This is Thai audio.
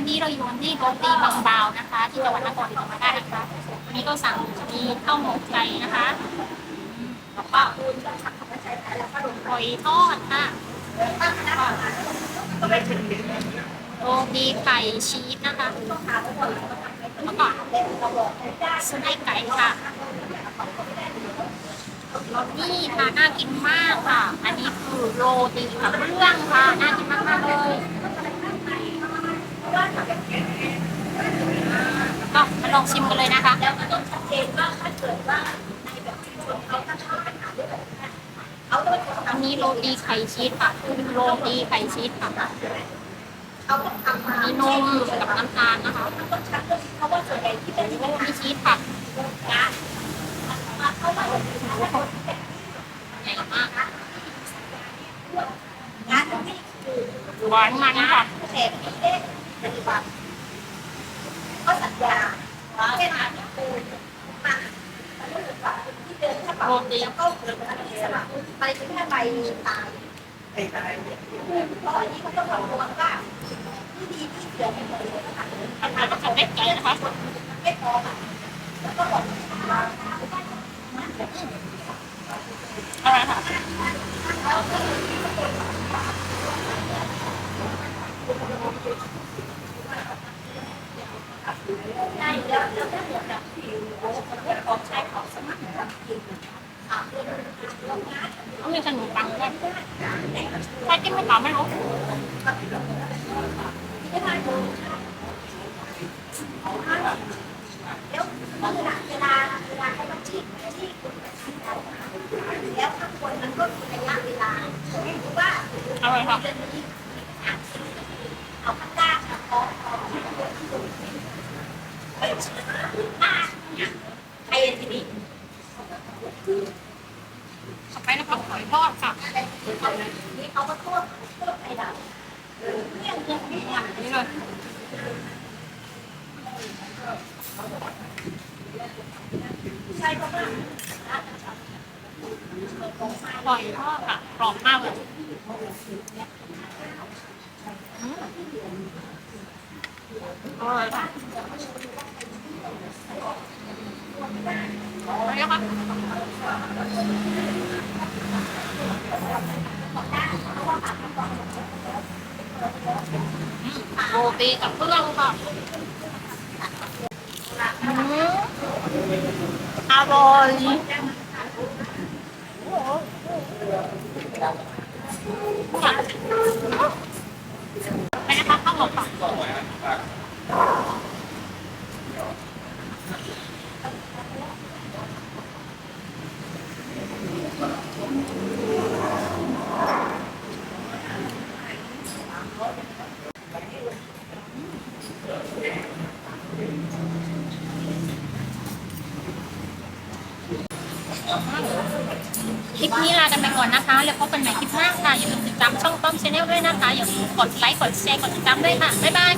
วันนี้เราอยู่กันที่โรตีบางบาวนะคะ ที่จังหวัดนครศรีธรรมราชนะคะวันนี้ก็สั่งมีข้าวหมกไก่นะคะอืมแล้วก็หอยทอดค่ะโรตีไก่ชีสนะคะแล้วก็สไลด์ไก่ค่ะแล้วนี่ค่ะน่ากินมากค่ะ อันนี้คือโรตีกับเรื่องค่ะน่ากินมากๆเลย ก็มาลองชิมกันเลยนะคะแล้วก็ต้องชัดเจนว่าถ้าเกิดว่าในแบบชุมชนเขาตั้งปัญหาเรื่องแบบนี้เขาต้องอันนี้โรตีไข่ชีสค่ะโรตีไข่ชีสค่ะเขาต้องทำมามีนมกับน้ำตาลนะคะต้องชัดเลยเพราะว่าส่วนใหญ่ที่เป็นมีชีสค่ะเข้ามาใหญ่มากงานที่อหวานมันค่ะ ปฏิบัติก็สัญญาแค่นั้นคือมาที่เดินถ้าปรับแล้วก็เกิดอะไรสลับไปแค่ใบตายใบตายเพราะอันนี้เขาต้องระวังว่าที่ดีที่เสียไม่เหมือนกันนะคะอันนี้ก็จะได้ไก่นะคะไม่พอค่ะแล้วก็บอกว่าอะไรค่ะ ได้แล้วแล้วถ้าเหมือนกับผิวของใช้ของสมัครกินค่ะ ต้องมีขนมปังด้วยใคร กินไม่ตามไม่รู้แล้วเวลาเวลาเวลาเขาต้องชี้ชี้แล้วข้างบนมันก็มีระยะเวลาว่าอะไรค่ะจะมีเอาข้างล่างเอาเอาไปไอ้ทีนี้ ต่ อไปนะคะหอยทอดค่ะอะไรนี่เขาก็ทั่วทั่วไปแล้วเนี่ยเงินเนี่ยอันนี้เลยใช่เพราะว่าหอยทอดค่ะกรอบมากเลยอืมอร่อยค่ะอะไรนะคะ โรตีกับเพื่อนค่ะอร่อยไปนะคะข้าวหมกค่ะ คลิปนี้ลากันไปก่อนนะคะ แล้วพบกันใหม่คลิปหน้าค่ะ อย่าลืมติดตามช่องป้อมชาแนลด้วยนะคะ อย่าลืมกดไลค์ กดแชร์ กดติดตามด้วยค่ะ บ๊ายบาย